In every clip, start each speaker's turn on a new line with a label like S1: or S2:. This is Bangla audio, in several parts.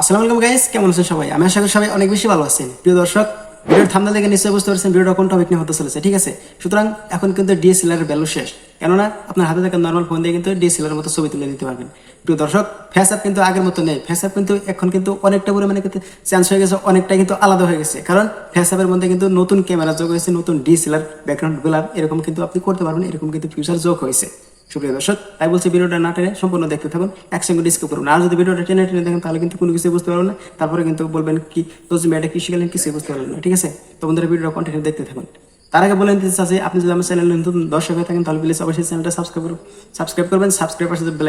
S1: আসসালামু আলাইকুম গাইস কেমন আছেন সবাই? আমি আশা করি সবাই অনেক বেশি ভালো আছেন। প্রিয় দর্শক, ভিডিওর থামনা দেখে নিশ্চয়ই বুঝতে পারছেন ভিডিওটা কোন টপিক নিয়ে হতে চলেছে, ঠিক আছে? সুতরাং এখন কিন্তু ডিএসএলআর এর ভ্যালু শেষ। কেননা আপনার হাতে থাকা নর্মাল ফোন দিয়ে কিন্তু ডিএসএলআর এর মতো ছবি তুলে দিতে পারবেন। প্রিয় দর্শক ফেস অ্যাপ কিন্তু আগের মতো নেই। ফেস অ্যাপ কিন্তু এখন কিন্তু অনেকটা পরিমাণে কিন্তু চেঞ্জ হয়ে গেছে অনেকটা কিন্তু আলাদা হয়ে গেছে। কারণ ফেস অ্যাপের মধ্যে কিন্তু নতুন ক্যামেরা যোগ হয়েছে, নতুন ডিএসএলআর ব্যাকগ্রাউন্ড ব্লার এরকম কিন্তু আপনি করতে পারবেন, এরকম কিন্তু ফিউচার যোগ হয়েছে। সুপ্রিয় দর্শক তাই বলছি ভিডিওটা না টেনে সম্পূর্ণ দেখতে থাকুন। একসঙ্গে ডিসকাস করুন আর যদি ভিডিওটা টেনে টেনে দেখেন, তাহলে কিন্তু কোনো কিছু বুঝতে পারবেন না। তারপরে কিন্তু বলবেন কি তো মেয়েটা কি শিখালেন কিছু বুঝতে পারবেন না, ঠিক আছে? তো বন্ধুরা, ভিডিওটা কন্টিনিউ দেখতে থাকুন। তার আগে বলে নিতে চাচ্ছি, আপনি যদি আমার চ্যানেল নতুন দর্শক হয়ে থাকেন, তাহলে প্লিজ অবশ্যই চ্যানেলটা সাবস্ক্রাইব করুন। সাবস্ক্রাইব করবেন সাবস্ক্রাইব পাশে বেল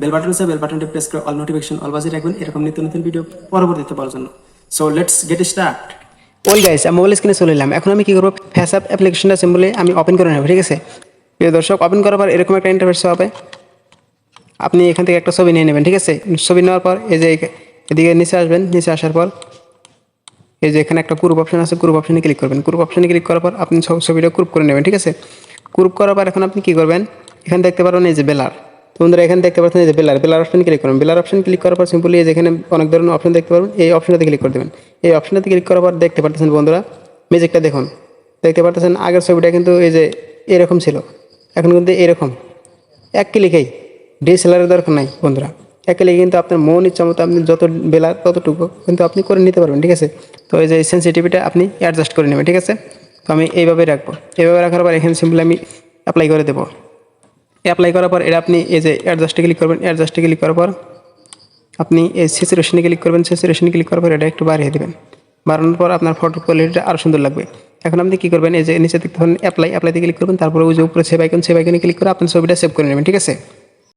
S1: বেল বাটন আছে বেল বাটনটি প্রেস করে অল নোটিফিকেশন অল বাজিয়ে রাখবেন। এরকম নিত্য নতুন ভিডিও পরবর্তীতে পাওয়ার জন্য। So let's get start all guys আমি মোবাইল স্ক্রিনে চলে এলাম। এখন আমি কি করব? ফেস অ্যাপ অ্যাপ্লিকেশনটা সিম্বলে আমি ওপেন করে নেব, ঠিক আছে? প্রিয় দর্শক, ওপেন করার পর এরকম একটা ইন্টারফেস হবে। আপনি এখান থেকে একটা ছবি নিয়ে নেবেন, ঠিক আছে? ছবি নেওয়ার পর এই যে এদিকে নিচে আসবেন, নিচে আসার পর এই যে এখানে একটা গ্রুপ অপশন আছে গ্রুপ অপশনে ক্লিক করবেন। গ্রুপ অপশানে ক্লিক করার পর আপনি সব ছবিটা গ্রুপ করে নেবেন, ঠিক আছে? গ্রুপ করার পর এখন আপনি কী করবেন? এখানে দেখতে পারবেন এই যে বেলার। তো বন্ধুরা, এখানে দেখতে পাচ্ছেন এই যে বেলার। বেলার অপশন ক্লিক করবেন। বেলার অপশন ক্লিক করার পর সিম্পলি এই যে এখানে অনেক ধরনের অপশন দেখতে পারবেন। এই অপশনটাতে ক্লিক করে দেবেন। এই অপশনটাতে ক্লিক করার পর দেখতে পাচ্ছেন বন্ধুরা ম্যাজিকটা দেখুন। দেখতে পাচ্ছেন আগের ছবিটা কিন্তু এই যে এরকম ছিল। এখন কিন্তু এরকম। এক ক্লিকেই ডিএসএলআরের দরকার নাই, বন্ধুরা। এক ক্লিকে কিন্তু আপনার মন, ইচ্ছা মতো আপনি যত বেলা ততটুকু কিন্তু আপনি করে নিতে পারবেন, ঠিক আছে? তো এই যে সেন্সিটিভিটা আপনি অ্যাডজাস্ট করে নেবেন, ঠিক আছে? তো আমি এইভাবে রাখব। এইভাবে রাখার পর এখানে সিম্পলি আমি অ্যাপ্লাই করে দেবো। অ্যাপ্লাই করার পর এটা আপনি এই যে অ্যাডজাস্টে ক্লিক করবেন অ্যাডজাস্টে ক্লিক করার পর আপনি এই সেচুরেশনে ক্লিক করবেন সেচুরেশনে ক্লিক করার পর এটা একটু বাড়িয়ে দেবেন। বাড়ানোর পর আপনার ফটো কোয়ালিটিটা আরও সুন্দর লাগবে। এখন আপনি কি করবেন, এই যে নিচে দেখতে পারেন অ্যাপ্লাই অ্যাপ্লাইতে ক্লিক করবেন, তারপরে ওই যে উপরে সেভ আইকনে ক্লিক করে আপনার ছবিটা সেভ করে নেবেন, ঠিক আছে?